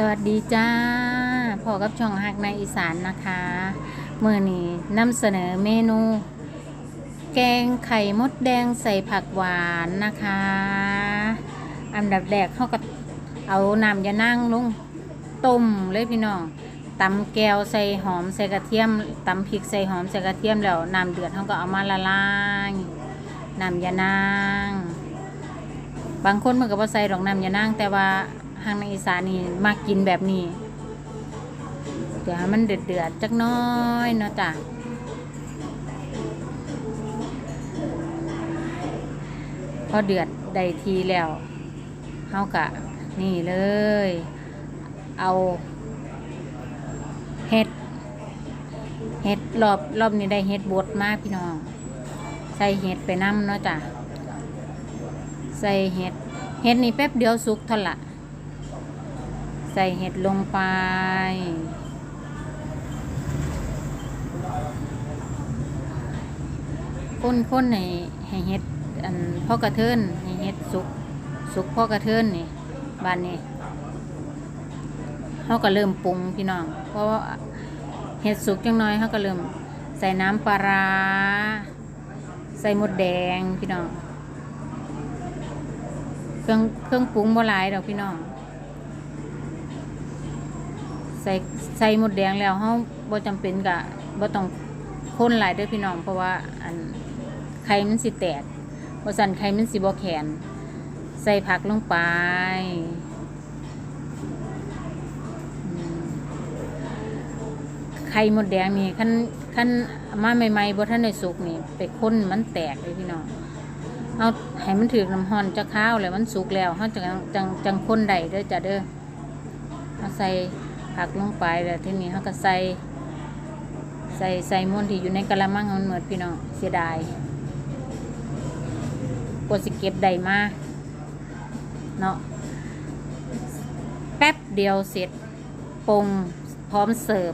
สวัสดีจ้าพอกับช่องฮักในอีสานนะคะเมื่อนี้นำเสนอเมนู แกงไข่มดแดงใส่ผักหวานนะคะ อันดับแรกเขาก็เอาน้ำยานั่งลงต้มเลยพี่น้องตำแก้วใส่หอมใส่กระเทียมตำพริกใส่หอมใส่กระเทียมแล้วน้ำเดือดเขาก็เอามาละลายน้ำยานาง บางคนมันก็บ่ใส่ดอกน้ำยานางแต่ว่า ทางในอีสานนี่มักกินแบบนี้ เดี๋ยวมันเดือดเดือดๆจักน้อยเนาะจ้ะพอเดือดได้ทีแล้วเฮากะ นี่เลย เอาเห็ดเห็ดรอบรอบนี้ได้เห็ดบดมากพี่น้อง ใส่เห็ดไปน้ำเนาะจ้ะใส่เห็ดเห็ดนี่แป๊บเดียวสุกเท่าละ ใส่เห็ดลงไป ค้นๆให้ให้เห็ดอันพ่อกระเทินให้เห็ดสุกสุกพ่อกระเทินนี่บ้านนี้เขาก็เริ่มปรุงพี่น้อง เพราะเห็ดสุกจังน้อยเขาก็เริ่มใส่น้ำปลาร้าใส่หมดแดงพี่น้อง เครื่องเครื่องปรุงบ่หลายดอกพี่น้อง ใส่ใส่หมดแดงแล้วเฮาบ่จำเป็นกะบ่ต้องคนหลายเด้อพี่น้องเพราะว่าอันไข่มันสิแตกบ่สั่นไข่มันสิบ่แข็งใส่ผักลงไปไข่หมดแดงนี่คันคันมาใหม่ๆบ่ทันได้สุกนี่ไปคนมันแตกเลยพี่น้องเอาให้มันถือน้ำห่อนจะข้าวแล้วมันสุกแล้วเขาจังจังจังคนใดเด้อจ้ะเด้อเอาใส่ ผักลงไปแล้วทีนี้เขาก็ใส่ใส่ใส่ม้วนที่อยู่ในกะละมังมันเหมือนพี่น้องเสียดายกดสิเก็บได้มาเนาะแป๊บเดียวเสร็จปรุงพร้อมเสิร์ฟ